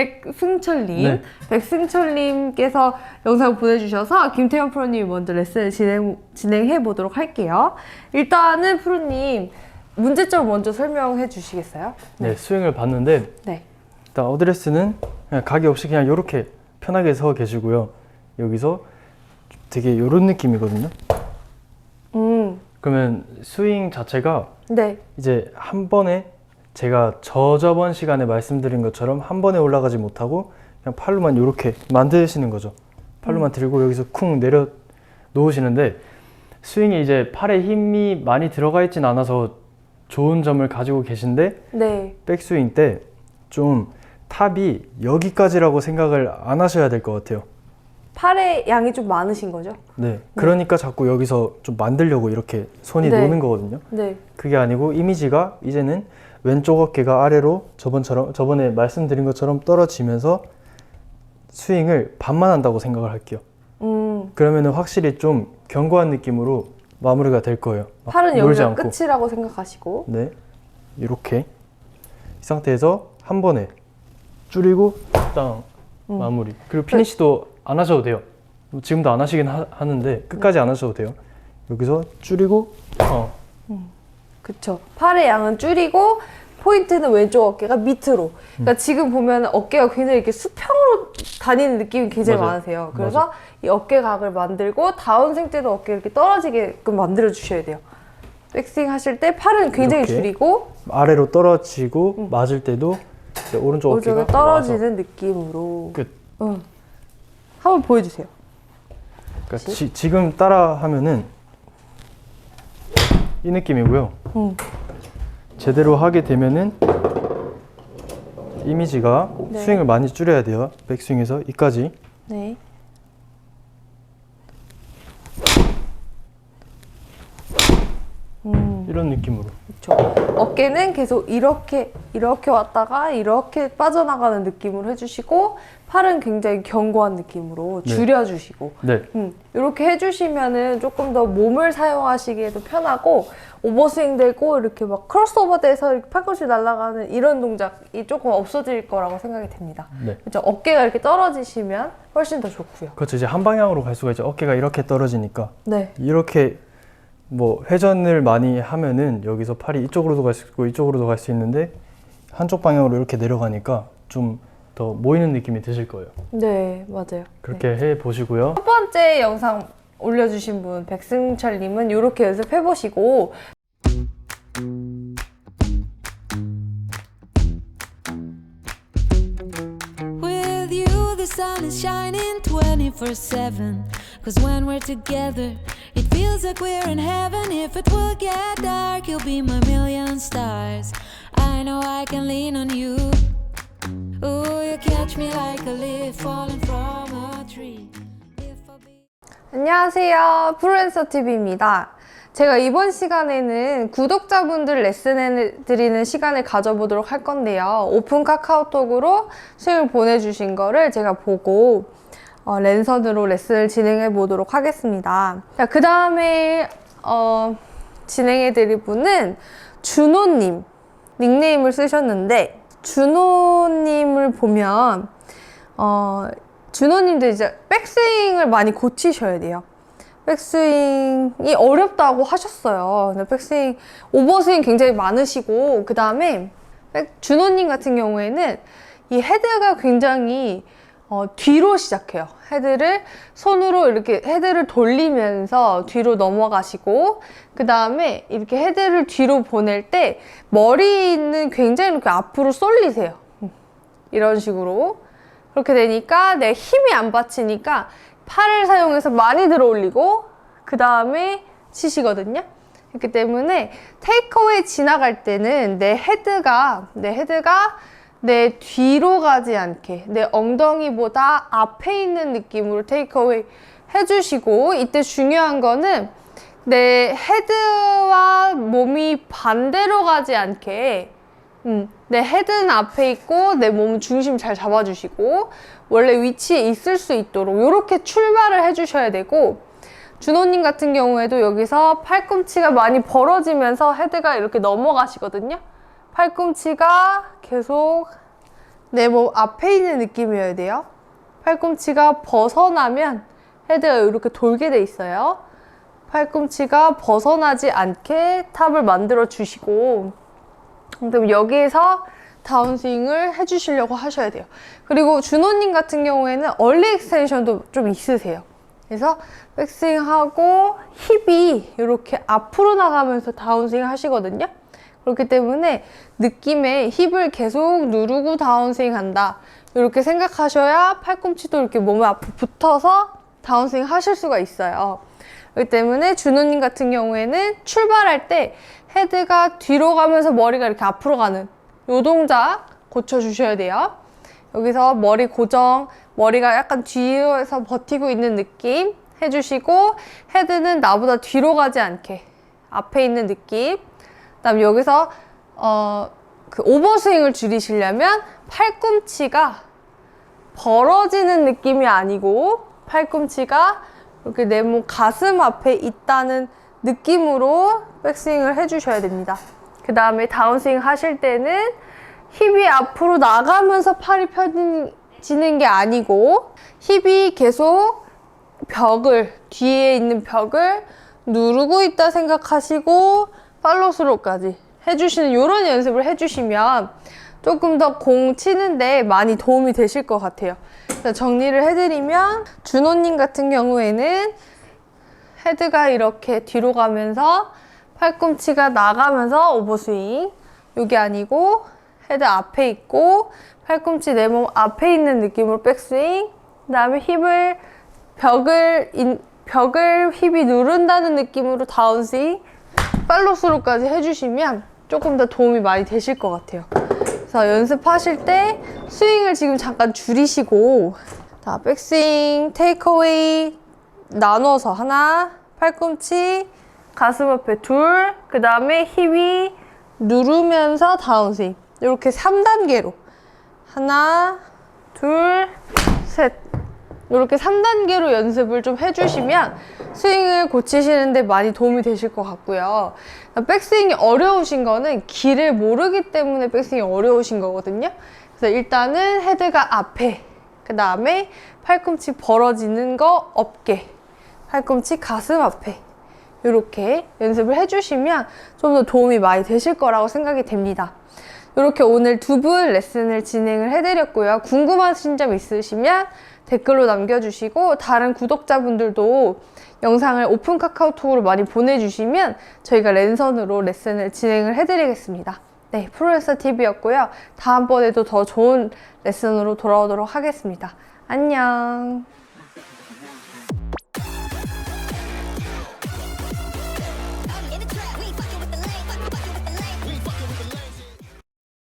백승철님, 네. 백승철님께서 영상 보내주셔서 김태현 프로님이 먼저 레슨을 진행, 진행해 보도록 할게요. 일단은 프로님 문제점 먼저 설명해 주시겠어요? 네, 스윙을 봤는데 네. 일단 어드레스는 각이 없이 그냥 이렇게 편하게 서 계시고요. 여기서 되게 이런 느낌이거든요. 음, 그러면 스윙 자체가 네. 이제 한 번에 제가 저저번 시간에 말씀드린 것처럼 한 번에 올라가지 못하고 그냥 팔로만 이렇게 만드시는 거죠. 팔로만 들고 여기서 쿵 내려 놓으시는데 스윙이 이제 팔에 힘이 많이 들어가 있진 않아서 좋은 점을 가지고 계신데 네. 백스윙 때 좀 탑이 여기까지라고 생각을 안 하셔야 될 것 같아요. 팔의 양이 좀 많으신 거죠? 네. 그러니까 자꾸 여기서 좀 만들려고 이렇게 손이 네. 노는 거거든요. 네. 그게 아니고 이미지가 이제는 왼쪽 어깨가 아래로 저번처럼 저번에 말씀드린 것처럼 떨어지면서 스윙을 반만 한다고 생각을 할게요. 음, 그러면은 확실히 좀 견고한 느낌으로 마무리가 될 거예요. 막 팔은 놀지 여기가 않고. 끝이라고 생각하시고. 네. 이렇게 이 상태에서 한 번에 줄이고 땅 음. 마무리. 그리고 피니시도 안 하셔도 돼요. 뭐 지금도 안 하시긴 하, 하는데 끝까지 안 하셔도 돼요. 여기서 줄이고 어. 그쵸. 팔의 양은 줄이고 포인트는 왼쪽 어깨가 밑으로. 음. 그러니까 지금 보면 어깨가 굉장히 이렇게 수평으로 다니는 느낌이 굉장히 맞아요. 많으세요. 그래서 이 어깨 각을 만들고 다운생 때도 어깨 이렇게 떨어지게끔 만들어 주셔야 돼요. 백스윙 하실 때 팔은 굉장히 이렇게. 줄이고 아래로 떨어지고 맞을 때도 이제 오른쪽 어깨가 오른쪽에 떨어지는 느낌으로. 끝. 응. 한번 보여주세요. 그러니까 지, 지금 따라 하면은 이 느낌이고요. 응. 제대로 하게 되면은 이미지가 네. 스윙을 많이 줄여야 돼요. 백스윙에서 이까지. 네. 음. 이런 느낌으로. 그렇죠. 어깨는 계속 이렇게 이렇게 왔다가 이렇게 빠져나가는 느낌으로 해주시고 팔은 굉장히 견고한 느낌으로 네. 줄여주시고 네. 음, 이렇게 해주시면은 조금 더 몸을 사용하시기에도 편하고 오버스윙 되고 이렇게 막 크로스오버 돼서 이렇게 팔꿈치 날아가는 이런 동작이 조금 없어질 거라고 생각이 됩니다. 네. 그렇죠. 어깨가 이렇게 떨어지시면 훨씬 더 좋고요. 그렇죠. 이제 한 방향으로 갈 수가 있죠. 어깨가 이렇게 떨어지니까 네. 이렇게 뭐 회전을 많이 하면은 여기서 팔이 이쪽으로도 갈 수 있고 이쪽으로도 갈 수 있는데 한쪽 방향으로 이렇게 내려가니까 좀 더 모이는 느낌이 드실 거예요. 네, 맞아요. 그렇게 해 보시고요. 첫 번째 영상 올려주신 분 백승철님은 이렇게 연습해 보시고 With you, the sun is shining 24 7. Cause when we're together, it feels like we're in heaven. If it will get dark, you'll be my million stars. I know I can lean on you. Ooh, you catch me like a leaf falling from a tree. 안녕하세요. 프로랜서 TV입니다. 제가 이번 시간에는 구독자분들 레슨 드리는 시간을 가져보도록 할 건데요. 오픈 카카오톡으로 스윙을 보내주신 거를 제가 보고 어, 랜선으로 레슨을 진행해 보도록 하겠습니다. 그 다음에 어, 진행해 드릴 분은 준호님 닉네임을 쓰셨는데 준호님을 보면 어, 준호님도 이제 백스윙을 많이 고치셔야 돼요. 백스윙이 어렵다고 하셨어요. 근데 백스윙, 오버스윙 굉장히 많으시고, 그 다음에 준호님 같은 경우에는 이 헤드가 굉장히 어, 뒤로 시작해요. 헤드를 손으로 이렇게 헤드를 돌리면서 뒤로 넘어가시고, 그 다음에 이렇게 헤드를 뒤로 보낼 때 머리는 굉장히 이렇게 앞으로 쏠리세요. 음, 이런 식으로. 그렇게 되니까 내 힘이 안 받치니까 팔을 사용해서 많이 들어 올리고 그 다음에 치시거든요. 그렇기 때문에 테이크어웨이 지나갈 때는 내 헤드가 내 헤드가 내 뒤로 가지 않게 내 엉덩이보다 앞에 있는 느낌으로 테이크어웨이 해주시고 이때 중요한 거는 내 헤드와 몸이 반대로 가지 않게 음, 내 헤드는 앞에 있고 내 몸 중심 잘 잡아주시고 원래 위치에 있을 수 있도록 이렇게 출발을 해주셔야 되고 준호님 같은 경우에도 여기서 팔꿈치가 많이 벌어지면서 헤드가 이렇게 넘어가시거든요. 팔꿈치가 계속 내 몸 앞에 있는 느낌이어야 돼요. 팔꿈치가 벗어나면 헤드가 이렇게 돌게 돼 있어요. 팔꿈치가 벗어나지 않게 탑을 만들어 주시고 그럼 여기에서 다운스윙을 해주시려고 하셔야 돼요. 그리고 준호님 같은 경우에는 얼리 익스텐션도 좀 있으세요. 그래서 백스윙하고 힙이 이렇게 앞으로 나가면서 다운스윙 하시거든요. 그렇기 때문에 느낌에 힙을 계속 누르고 다운스윙 한다. 이렇게 생각하셔야 팔꿈치도 이렇게 몸에 앞에 붙어서 다운스윙 하실 수가 있어요. 그렇기 때문에 준호님 같은 경우에는 출발할 때 헤드가 뒤로 가면서 머리가 이렇게 앞으로 가는 요 동작 고쳐주셔야 돼요. 여기서 머리 고정, 머리가 약간 뒤에서 버티고 있는 느낌 해주시고 헤드는 나보다 뒤로 가지 않게 앞에 있는 느낌. 그다음 여기서 어, 그 오버스윙을 줄이시려면 팔꿈치가 벌어지는 느낌이 아니고 팔꿈치가 이렇게 내 몸 가슴 앞에 있다는 느낌으로 백스윙을 해주셔야 됩니다. 그 다음에 다운스윙 하실 때는 힙이 앞으로 나가면서 팔이 펴지는 게 아니고 힙이 계속 벽을 뒤에 있는 벽을 누르고 있다 생각하시고 팔로스로까지 해주시는 이런 연습을 해주시면 조금 더 공 치는데 많이 도움이 되실 것 같아요. 정리를 해드리면 준호님 같은 경우에는 헤드가 이렇게 뒤로 가면서 팔꿈치가 나가면서 오버스윙. 이게 아니고 헤드 앞에 있고 팔꿈치 내 몸 앞에 있는 느낌으로 백스윙. 그 다음에 힙을 벽을 인- 벽을 힙이 누른다는 느낌으로 다운스윙 팔로스로까지 해주시면 조금 더 도움이 많이 되실 것 같아요. 그래서 연습하실 때 스윙을 지금 잠깐 줄이시고 자 백스윙, 테이크어웨이 나눠서 하나 팔꿈치 가슴 앞에 둘, 그 다음에 힙이 누르면서 다운스윙. 이렇게 3단계로. 하나, 둘, 셋 이렇게 3단계로 연습을 좀 해주시면 스윙을 고치시는데 많이 도움이 되실 것 같고요. 백스윙이 어려우신 거는 길을 모르기 때문에 백스윙이 어려우신 거거든요. 그래서 일단은 헤드가 앞에, 그 다음에 팔꿈치 벌어지는 거 없게, 팔꿈치 가슴 앞에 이렇게 연습을 해주시면 좀 더 도움이 많이 되실 거라고 생각이 됩니다. 이렇게 오늘 두 분 레슨을 진행을 해드렸고요. 궁금하신 점 있으시면 댓글로 남겨주시고 다른 구독자분들도 영상을 오픈 카카오톡으로 많이 보내주시면 저희가 랜선으로 레슨을 진행을 해드리겠습니다. 네, 프로레서 TV였고요. 다음번에도 더 좋은 레슨으로 돌아오도록 하겠습니다. 안녕.